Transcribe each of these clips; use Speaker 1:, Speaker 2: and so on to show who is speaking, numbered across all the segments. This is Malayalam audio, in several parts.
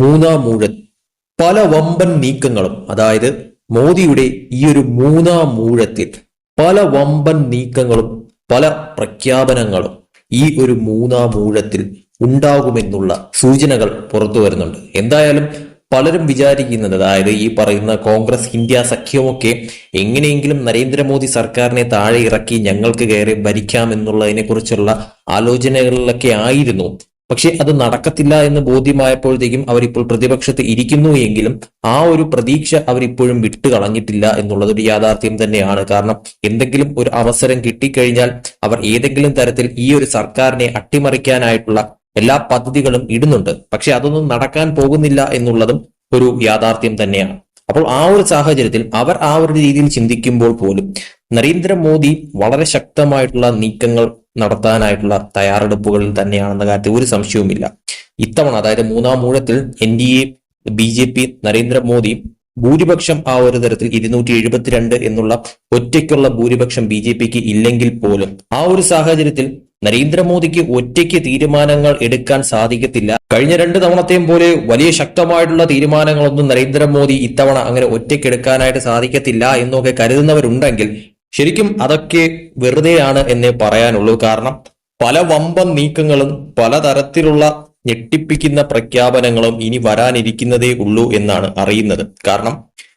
Speaker 1: മൂന്നാം ഊഴൽ. പല വമ്പൻ നീക്കങ്ങളും അതായത് മോദിയുടെ ഈ ഒരു മൂന്നാം മൂഴത്തിൽ പല വമ്പൻ നീക്കങ്ങളും പല പ്രഖ്യാപനങ്ങളും ഈ ഒരു മൂന്നാം മൂഴത്തിൽ ഉണ്ടാകുമെന്നുള്ള സൂചനകൾ പുറത്തു വരുന്നുണ്ട്. എന്തായാലും പലരും വിചാരിക്കുന്നത് അതായത് ഈ പറയുന്ന കോൺഗ്രസ് ഇന്ത്യ സഖ്യമൊക്കെ എങ്ങനെയെങ്കിലും നരേന്ദ്രമോദി സർക്കാരിനെ താഴെ ഇറക്കി ഞങ്ങൾക്ക് കയറി ഭരിക്കാം എന്നുള്ളതിനെ കുറിച്ചുള്ള ആലോചനകളിലൊക്കെ ആയിരുന്നു. പക്ഷെ അത് നടക്കത്തില്ല എന്ന് ബോധ്യമായപ്പോഴത്തേക്കും അവരിപ്പോൾ പ്രതിപക്ഷത്ത് ഇരിക്കുന്നു എങ്കിലും ആ ഒരു പ്രതീക്ഷ അവരിപ്പോഴും വിട്ടുകളഞ്ഞിട്ടില്ല എന്നുള്ളത് ഒരു യാഥാർത്ഥ്യം തന്നെയാണ്. കാരണം എന്തെങ്കിലും ഒരു അവസരം കിട്ടിക്കഴിഞ്ഞാൽ അവർ ഏതെങ്കിലും തരത്തിൽ ഈ ഒരു സർക്കാരിനെ അട്ടിമറിക്കാനായിട്ടുള്ള എല്ലാ പദ്ധതികളും ഇടുന്നുണ്ട്. പക്ഷെ അതൊന്നും നടക്കാൻ പോകുന്നില്ല എന്നുള്ളതും ഒരു യാഥാർത്ഥ്യം തന്നെയാണ്. അപ്പോൾ ആ ഒരു സാഹചര്യത്തിൽ അവർ ആ ഒരു രീതിയിൽ ചിന്തിക്കുമ്പോൾ പോലും നരേന്ദ്രമോദി വളരെ ശക്തമായിട്ടുള്ള നീക്കങ്ങൾ നടത്താനായിട്ടുള്ള തയ്യാറെടുപ്പുകളിൽ തന്നെയാണെന്ന കാര്യത്തിൽ ഒരു സംശയവുമില്ല. ഇത്തവണ അതായത് മൂന്നാം മൂഴത്തിൽ N D A B J P Narendra Modi ഭൂരിപക്ഷം ആ ഒരു തരത്തിൽ ഇരുന്നൂറ്റി എഴുപത്തിരണ്ട് എന്നുള്ള ഒറ്റയ്ക്കുള്ള ഭൂരിപക്ഷം ബി ജെ പിക്ക് ഇല്ലെങ്കിൽ പോലും ആ ഒരു സാഹചര്യത്തിൽ നരേന്ദ്രമോദിക്ക് ഒറ്റയ്ക്ക് തീരുമാനങ്ങൾ എടുക്കാൻ സാധിക്കത്തില്ല. കഴിഞ്ഞ രണ്ട് തവണത്തെയും പോലെ വലിയ ശക്തമായിട്ടുള്ള തീരുമാനങ്ങളൊന്നും നരേന്ദ്രമോദി ഇത്തവണ അങ്ങനെ ഒറ്റയ്ക്ക് എടുക്കാനായിട്ട് സാധിക്കത്തില്ല എന്നൊക്കെ കരുതുന്നവരുണ്ടെങ്കിൽ ശരിക്കും അതൊക്കെ വെറുതെയാണ് എന്നേ പറയാനുള്ളൂ. കാരണം പല വമ്പൻ നീക്കങ്ങളും പലതരത്തിലുള്ള ഞെട്ടിപ്പിക്കുന്ന പ്രഖ്യാപനങ്ങളും ഇനി വരാനിരിക്കുന്നതേ ഉള്ളൂ എന്നാണ് അറിയുന്നത്. കാരണം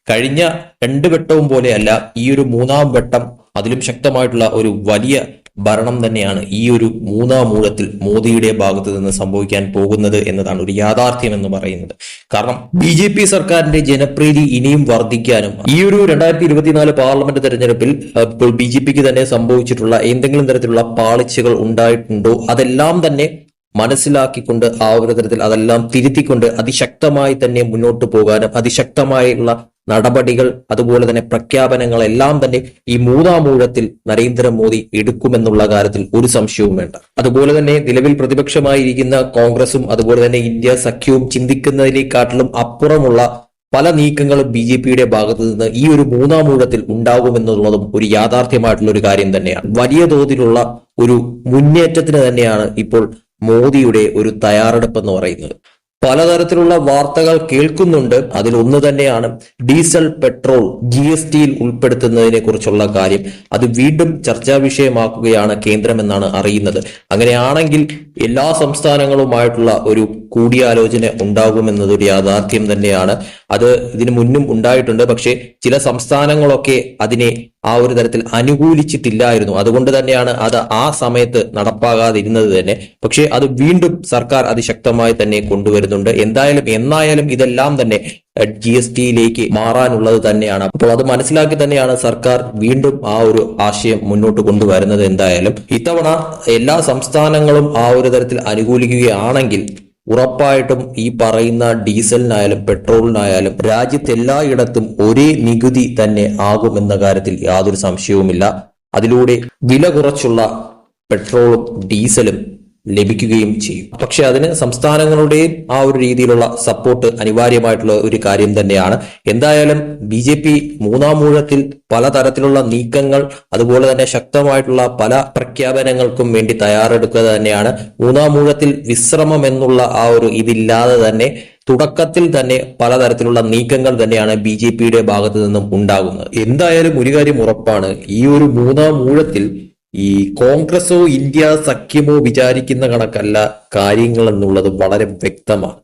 Speaker 1: കഴിഞ്ഞ രണ്ട് വട്ടവും പോലെയല്ല ഈ ഒരു മൂന്നാം വട്ടം അതിലും ശക്തമായിട്ടുള്ള ഒരു വലിയ ഭരണം തന്നെയാണ് ഈ ഒരു മൂന്നാം മൂലത്തിൽ മോദിയുടെ ഭാഗത്ത് നിന്ന് സംഭവിക്കാൻ പോകുന്നത് എന്നതാണ് ഒരു യാഥാർത്ഥ്യം എന്ന് പറയുന്നത്. കാരണം ബി ജെ പി സർക്കാരിന്റെ ജനപ്രീതി ഇനിയും വർദ്ധിക്കാനും ഈ ഒരു രണ്ടായിരത്തി ഇരുപത്തിനാല് പാർലമെന്റ് തെരഞ്ഞെടുപ്പിൽ ഇപ്പോൾ ബി ജെ പിക്ക് തന്നെ സംഭവിച്ചിട്ടുള്ള എന്തെങ്കിലും തരത്തിലുള്ള പാളിച്ചകൾ ഉണ്ടായിട്ടുണ്ടോ? അതെല്ലാം തന്നെ മനസ്സിലാക്കിക്കൊണ്ട് ആ ഒരു തരത്തിൽ അതെല്ലാം തിരുത്തിക്കൊണ്ട് അതിശക്തമായി തന്നെ മുന്നോട്ട് പോകാനും അതിശക്തമായുള്ള നടപടികൾ അതുപോലെ തന്നെ പ്രഖ്യാപനങ്ങളെല്ലാം തന്നെ ഈ മൂന്നാം ഊഴത്തിൽ നരേന്ദ്രമോദി എടുക്കുമെന്നുള്ള കാര്യത്തിൽ ഒരു സംശയവും വേണ്ട. അതുപോലെ തന്നെ നിലവിൽ പ്രതിപക്ഷമായിരിക്കുന്ന കോൺഗ്രസും അതുപോലെ തന്നെ ഇന്ത്യ സഖ്യവും ചിന്തിക്കുന്നതിനെക്കാട്ടിലും അപ്പുറമുള്ള പല നീക്കങ്ങളും ബി ജെ പിയുടെ ഭാഗത്തു നിന്ന് ഈ ഒരു മൂന്നാം ഊഴത്തിൽ ഉണ്ടാകുമെന്നുള്ളതും ഒരു യാഥാർത്ഥ്യമായിട്ടുള്ള ഒരു കാര്യം തന്നെയാണ്. വലിയ തോതിലുള്ള ഒരു മുന്നേറ്റത്തിന് തന്നെയാണ് ഇപ്പോൾ മോദിയുടെ ഒരു തയ്യാറെടുപ്പ് എന്ന് പറയുന്നത്. പലതരത്തിലുള്ള വാർത്തകൾ കേൾക്കുന്നുണ്ട്. അതിൽ ഒന്ന് തന്നെയാണ് ഡീസൽ പെട്രോൾ ജി എസ് ടിയിൽ ഉൾപ്പെടുത്തുന്നതിനെ കുറിച്ചുള്ള കാര്യം. അത് വീണ്ടും ചർച്ചാ വിഷയമാക്കുകയാണ് കേന്ദ്രമെന്നാണ് അറിയുന്നത്. അങ്ങനെയാണെങ്കിൽ എല്ലാ സംസ്ഥാനങ്ങളുമായിട്ടുള്ള ഒരു കൂടിയാലോചന ഉണ്ടാകുമെന്നതൊരു യാഥാർത്ഥ്യം തന്നെയാണ്. അത് ഇതിനു മുന്നും ഉണ്ടായിട്ടുണ്ട്. പക്ഷേ ചില സംസ്ഥാനങ്ങളൊക്കെ അതിനെ ആ ഒരു തരത്തിൽ അനുകൂലിച്ചിട്ടില്ലായിരുന്നു. അതുകൊണ്ട് തന്നെയാണ് അത് ആ സമയത്ത് നടപ്പാകാതിരുന്നത് തന്നെ. പക്ഷേ അത് വീണ്ടും സർക്കാർ അതിശക്തമായി തന്നെ കൊണ്ടുവരുന്നുണ്ട്. എന്തായാലും എന്നായാലും ഇതെല്ലാം തന്നെ ജി എസ് ടിയിലേക്ക് മാറാനുള്ളത് തന്നെയാണ്. അപ്പോൾ അത് മനസ്സിലാക്കി തന്നെയാണ് സർക്കാർ വീണ്ടും ആ ഒരു ആശയം മുന്നോട്ട് കൊണ്ടുവരുന്നത് എന്തായാലും. ഇത്തവണ എല്ലാ സംസ്ഥാനങ്ങളും ആ ഒരു തരത്തിൽ അനുകൂലിക്കുകയാണെങ്കിൽ ഉറപ്പായിട്ടും ഈ പറയുന്ന ഡീസലിനായാലും പെട്രോളിനായാലും രാജ്യത്ത് എല്ലായിടത്തും ഒരേ നികുതി തന്നെ ആകുമെന്ന കാര്യത്തിൽ യാതൊരു സംശയവുമില്ല. അതിലൂടെ വില കുറച്ചുള്ള പെട്രോളും ഡീസലും ലഭിക്കുകയും ചെയ്യും. പക്ഷെ അതിന് സംസ്ഥാനങ്ങളുടെയും ആ ഒരു രീതിയിലുള്ള സപ്പോർട്ട് അനിവാര്യമായിട്ടുള്ള ഒരു കാര്യം തന്നെയാണ്. എന്തായാലും ബി ജെ പി മൂന്നാം മൂഴത്തിൽ പലതരത്തിലുള്ള നീക്കങ്ങൾ അതുപോലെ തന്നെ ശക്തമായിട്ടുള്ള പല പ്രഖ്യാപനങ്ങൾക്കും വേണ്ടി തയ്യാറെടുക്കുക തന്നെയാണ്. മൂന്നാം മൂഴത്തിൽ വിശ്രമം എന്നുള്ള ആ ഒരു ഇതില്ലാതെ തന്നെ തുടക്കത്തിൽ തന്നെ പലതരത്തിലുള്ള നീക്കങ്ങൾ തന്നെയാണ് ബി ജെ പിയുടെ ഭാഗത്തു നിന്നും ഉണ്ടാകുന്നത്. എന്തായാലും ഒരു കാര്യം ഉറപ്പാണ്. ഈ ഒരു മൂന്നാം മൂഴത്തിൽ ഈ കോൺഗ്രസോ ഇന്ത്യ സഖ്യമോ വിചാരിക്കുന്ന കണക്കല്ല കാര്യങ്ങൾ എന്നുള്ളത് വളരെ വ്യക്തമാണ്.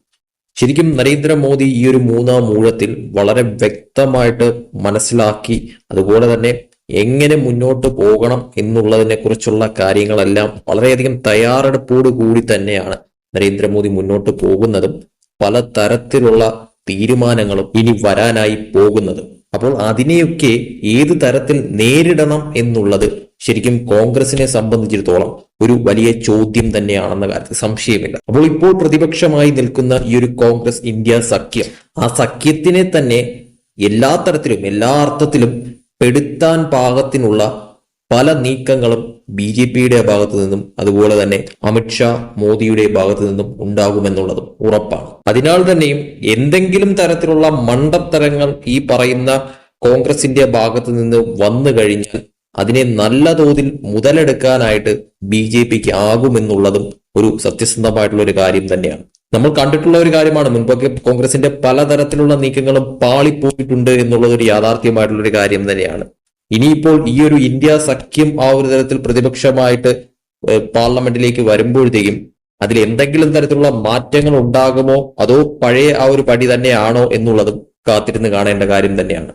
Speaker 1: ശരിക്കും നരേന്ദ്രമോദി ഈ ഒരു മൂന്നാം മൂഴത്തിൽ വളരെ വ്യക്തമായിട്ട് മനസ്സിലാക്കി അതുപോലെ തന്നെ എങ്ങനെ മുന്നോട്ട് പോകണം എന്നുള്ളതിനെ കുറിച്ചുള്ള കാര്യങ്ങളെല്ലാം വളരെയധികം തയ്യാറെടുപ്പോടു കൂടി തന്നെയാണ് നരേന്ദ്രമോദി മുന്നോട്ട് പോകുന്നതും പല തരത്തിലുള്ള തീരുമാനങ്ങളും ഇനി വരാനായി പോകുന്നതും. അപ്പോൾ അതിനെയൊക്കെ ഏത് തരത്തിൽ നേരിടണം എന്നുള്ളത് ശരിക്കും കോൺഗ്രസിനെ സംബന്ധിച്ചിടത്തോളം ഒരു വലിയ ചോദ്യം തന്നെയാണെന്ന കാര്യത്തിൽ സംശയമില്ല. അപ്പോൾ ഇപ്പോൾ പ്രതിപക്ഷമായി നിൽക്കുന്ന ഈ ഒരു കോൺഗ്രസ് ഇന്ത്യ സഖ്യം ആ സഖ്യത്തിനെ തന്നെ എല്ലാ തരത്തിലും എല്ലാ അർത്ഥത്തിലും പെടുത്താൻ പാകത്തിനുള്ള പല നീക്കങ്ങളും ബി ജെ പിയുടെ ഭാഗത്തു നിന്നും അതുപോലെ തന്നെ അമിത്ഷാ മോദിയുടെ ഭാഗത്തു നിന്നും ഉണ്ടാകുമെന്നുള്ളതും ഉറപ്പാണ്. അതിനാൽ തന്നെയും എന്തെങ്കിലും തരത്തിലുള്ള മണ്ടത്തരങ്ങൾ ഈ പറയുന്ന കോൺഗ്രസിന്റെ ഭാഗത്തു നിന്ന് വന്നു കഴിഞ്ഞാൽ അതിനെ നല്ല തോതിൽ മുതലെടുക്കാനായിട്ട് ബി ജെ പിക്ക് ആകുമെന്നുള്ളതും ഒരു സത്യസന്ധമായിട്ടുള്ള ഒരു കാര്യം തന്നെയാണ്. നമ്മൾ കണ്ടിട്ടുള്ള ഒരു കാര്യമാണ്. മുൻപൊക്കെ കോൺഗ്രസിന്റെ പലതരത്തിലുള്ള നീക്കങ്ങളും പാളിപ്പോയിട്ടുണ്ട് എന്നുള്ളത് ഒരു യാഥാർത്ഥ്യമായിട്ടുള്ള ഒരു കാര്യം തന്നെയാണ്. ഇനിയിപ്പോൾ ഈ ഒരു ഇന്ത്യ സഖ്യം ആ ഒരു തരത്തിൽ പ്രതിപക്ഷമായിട്ട് പാർലമെന്റിലേക്ക് വരുമ്പോഴത്തേക്കും അതിൽ എന്തെങ്കിലും തരത്തിലുള്ള മാറ്റങ്ങൾ ഉണ്ടാകുമോ? അതോ പഴയ ആ ഒരു പടി തന്നെയാണോ എന്നുള്ളതും കാത്തിരുന്ന് കാണേണ്ട കാര്യം തന്നെയാണ്.